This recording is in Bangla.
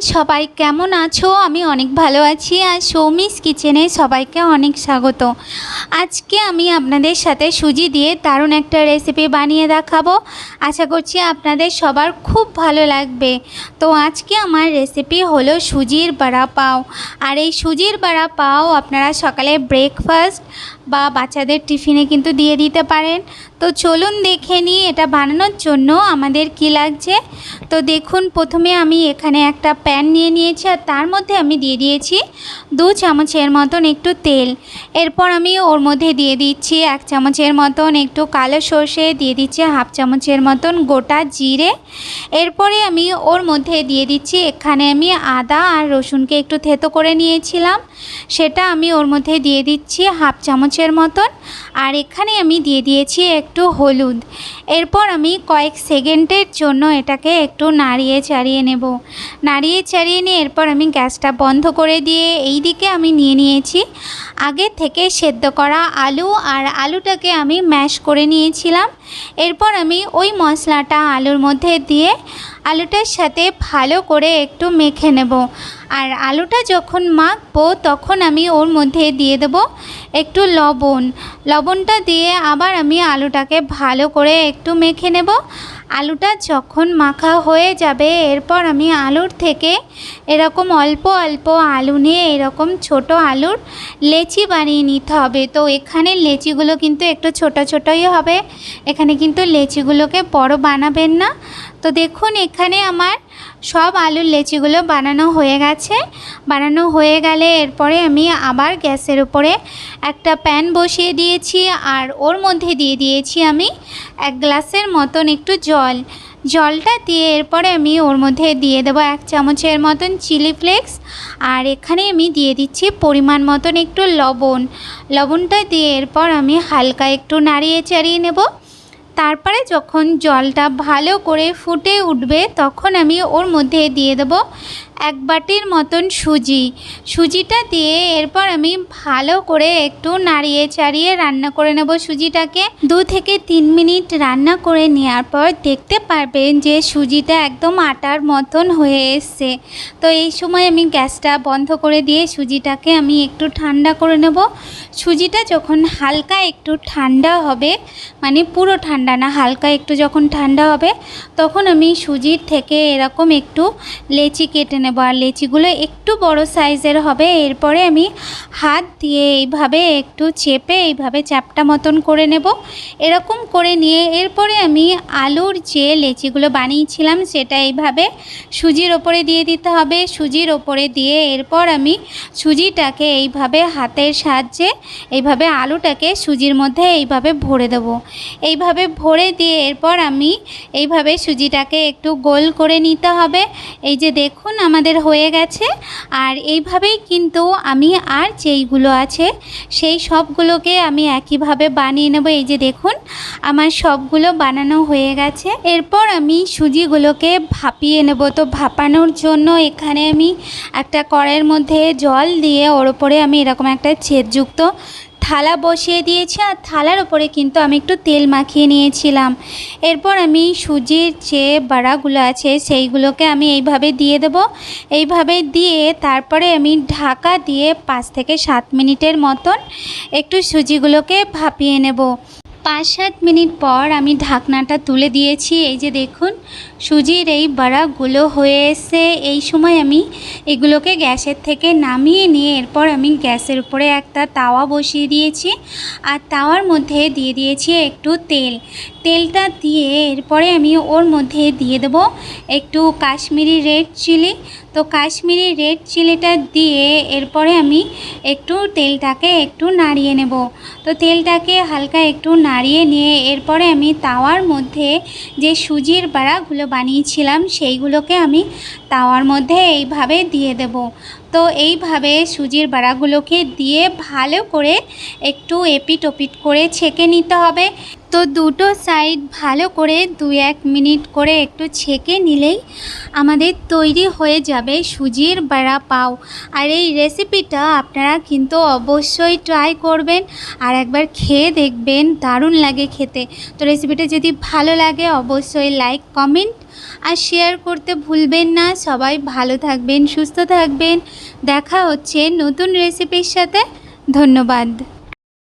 সবাই কেমন আছো? আমি অনেক ভালো আছি। আর সৌমিস কিচেনে সবাইকে অনেক স্বাগত। আজকে আমি আপনাদের সাথে সুজি দিয়ে দারুণ একটা রেসিপি বানিয়ে দেখাবো। আশা করছি আপনাদের সবার খুব ভালো লাগবে। তো আজকে আমার রেসিপি হলো সুজির বড়া পাও। আর এই সুজির বড়া পাও আপনারা সকালে ব্রেকফাস্ট বা বাচ্চাদের টিফিনে কিন্তু দিয়ে দিতে পারেন। তো চলুন দেখে নিই এটা বানানোর জন্য আমাদের কি লাগছে। তো দেখুন, প্রথমে আমি এখানে একটা প্যান নিয়ে নিয়েছি আর তার মধ্যে আমি দিয়ে দিয়েছি দু চামচের মতন একটু তেল। এরপর আমি ওর মধ্যে দিয়ে দিচ্ছি এক চামচের মতন একটু কালো সর্ষে, দিয়ে দিচ্ছি হাফ চামচের মতন গোটা জিরে। এরপরে আমি ওর মধ্যে দিয়ে দিচ্ছি এখানে আমি আদা আর রসুনকে একটু থেতো করে নিয়েছিলাম। সেটা আমি ওর মধ্যে দিয়ে দিচ্ছি হাফ চামচের মতন। আর এখানে আমি দিয়ে দিয়েছি একটু হলুদ। এরপর আমি কয়েক সেকেন্ডের জন্য এটাকে একটু নাড়িয়ে চাড়িয়ে নেব। নাড়িয়ে চাড়িয়ে নিয়ে এরপর আমি গ্যাসটা বন্ধ করে দিয়ে এই দিকে আমি নিয়ে নিয়েছি। আগে থেকে সেদ্ধ করা আলু আর আলুটাকে আমি ম্যাশ করে নিয়েছিলাম। এরপর আমি ওই মশলাটা আলুর মধ্যে দিয়ে আলুটার সাথে ভালো করে একটু মেখে নেব। আর আলুটা যখন মাখবো, তখন আমি ওর মধ্যে দিয়ে দেব একটু লবণ। লবণটা দিয়ে আবার আমি আলুটাকে ভালো করে একটু মেখে নেব। আলুটা যখন মাখা হয়ে যাবে, এরপর আমি আলুর থেকে এরকম অল্প অল্প আলু নিয়ে এরকম ছোট আলুর লেচি বানিয়ে নিতে হবে। তো এখানে লেচিগুলো কিন্তু একটু ছোট ছোটই হবে। এখানে কিন্তু লেচিগুলোকে বড় বানাবেন না। তো দেখুন, এখানে আমার সব আলুর লেচিগুলো বানানো হয়ে গেছে। বানানো হয়ে গেলে এরপরে আমি আবার গ্যাসের উপরে একটা প্যান বসিয়ে দিয়েছি আর ওর মধ্যে দিয়ে দিয়েছি আমি এক গ্লাসের মতন একটু জল। জলটা দিয়ে এরপরে আমি ওর মধ্যে দিয়ে দেবো এক চামচের মতন চিলি ফ্লেক্স আর এখানে আমি দিয়ে দিচ্ছি পরিমাণ মতন একটু লবণ। লবণটা দিয়ে এরপর আমি হালকা একটু নাড়িয়ে চাড়িয়ে নেব। তারপরে যখন জলটা ভালো করে ফুটে উঠবে তখন আমি ওর মধ্যে দিয়ে দেবো। এক বাটির মতন সুজি। সুজিটা দিয়ে এরপর আমি ভালো করে একটু নাড়িয়ে চাড়িয়ে রান্না করে নেব সুজিটাকে। দু থেকে তিন মিনিট রান্না করে নেওয়ার পর দেখতে পারবেন যে সুজিটা একদম আটার মতন হয়ে এসছে। তো এই সময় আমি গ্যাসটা বন্ধ করে দিয়ে সুজিটাকে আমি একটু ঠান্ডা করে নেব। সুজিটা যখন হালকা একটু ঠান্ডা হবে মানে পুরো ঠান্ডা না, হালকা একটু যখন ঠান্ডা হবে, তখন আমি সুজির থেকে এরকম একটু লেচি কেটে নেব আর লেচিগুলো একটু বড় সাইজের হবে। এরপরে আমি হাত দিয়ে এইভাবে একটু চেপে এইভাবে চাপটা মতন করে নেব। এরকম করে নিয়ে এরপরে আমি আলুর যে লেচিগুলো বানিয়েছিলাম সেটা এইভাবে সুজির ওপরে দিয়ে দিতে হবে। সুজির ওপরে দিয়ে এরপর আমি সুজিটাকে এইভাবে হাতের সাহায্যে এইভাবে আলুটাকে সুজির মধ্যে এইভাবে ভরে দেব। এইভাবে ভরে দিয়ে এরপর আমি এইভাবে সুজিটাকে একটু গোল করে নিতে হবে। এই যে দেখুন আমাদের হয়ে গেছে। আর এইভাবেই কিন্তু আমি আর যেইগুলো আছে, সেই সবগুলোকে আমি একইভাবে বানিয়ে নেব। এই যে দেখুন, আমার সবগুলো বানানো হয়ে গেছে। এরপর আমি সুজিগুলোকে ভাপিয়ে নেব। তো ভাপানোর জন্য এখানে আমি একটা কড়াইয়ের মধ্যে জল দিয়ে ওর ওপরে আমি এরকম একটা ছেদযুক্ত থালা বসিয়ে দিয়েছি আর থালার ওপরে কিন্তু আমি একটু তেল মাখিয়ে নিয়েছিলাম। এরপর আমি সুজির যে বাড়াগুলো আছে সেইগুলোকে আমি এইভাবে দিয়ে দেব। এইভাবে দিয়ে তারপরে আমি ঢাকা দিয়ে পাঁচ থেকে সাত মিনিটের মতন একটু সুজিগুলোকে ভাপিয়ে নেব। পাঁচ সাত মিনিট পর আমি ঢাকনাটা তুলে দিয়েছি। এই যে দেখুন সুজির এই বড়াগুলো হয়ে এসে এই সময় আমি এগুলোকে গ্যাসের থেকে নামিয়ে নিয়ে এরপর আমি গ্যাসের উপরে একটা তাওয়া বসিয়ে দিয়েছি। আর তাওয়ার মধ্যে দিয়ে দিয়েছি একটু তেল। তেলটা দিয়ে এরপরে আমি ওর মধ্যে দিয়ে দেবো একটু কাশ্মীরি রেড চিলি। তো কাশ্মীরি রেড চিলিটা দিয়ে এরপরে আমি একটু তেলটাকে একটু নাড়িয়ে নেব। তো তেলটাকে হালকা একটু নাড়িয়ে নিয়ে এরপরে আমি তাওয়ার মধ্যে যে সুজির বাড়াগুলো বানিয়েছিলাম, সেইগুলোকে আমি তাওয়ার মধ্যে এইভাবে দিয়ে দেব। তো এইভাবে সুজির বাড়াগুলোকে দিয়ে ভালো করে একটু এপিট ওপিট করে ছেঁকে নিতে হবে। তো দুটো সাইড ভালো করে দু এক মিনিট করে একটু ছেঁকে নিলেই আমাদের তৈরি হয়ে যাবে সুজির বড়া পাও। আর এই রেসিপিটা আপনারা কিন্তু অবশ্যই ট্রাই করবেন আর একবার খেয়ে দেখবেন, দারুণ লাগে খেতে। তো রেসিপিটা যদি ভালো লাগে অবশ্যই লাইক কমেন্ট আর শেয়ার করতে ভুলবেন না। সবাই ভালো থাকবেন, সুস্থ থাকবেন। দেখা হচ্ছে নতুন রেসিপির সাথে। ধন্যবাদ।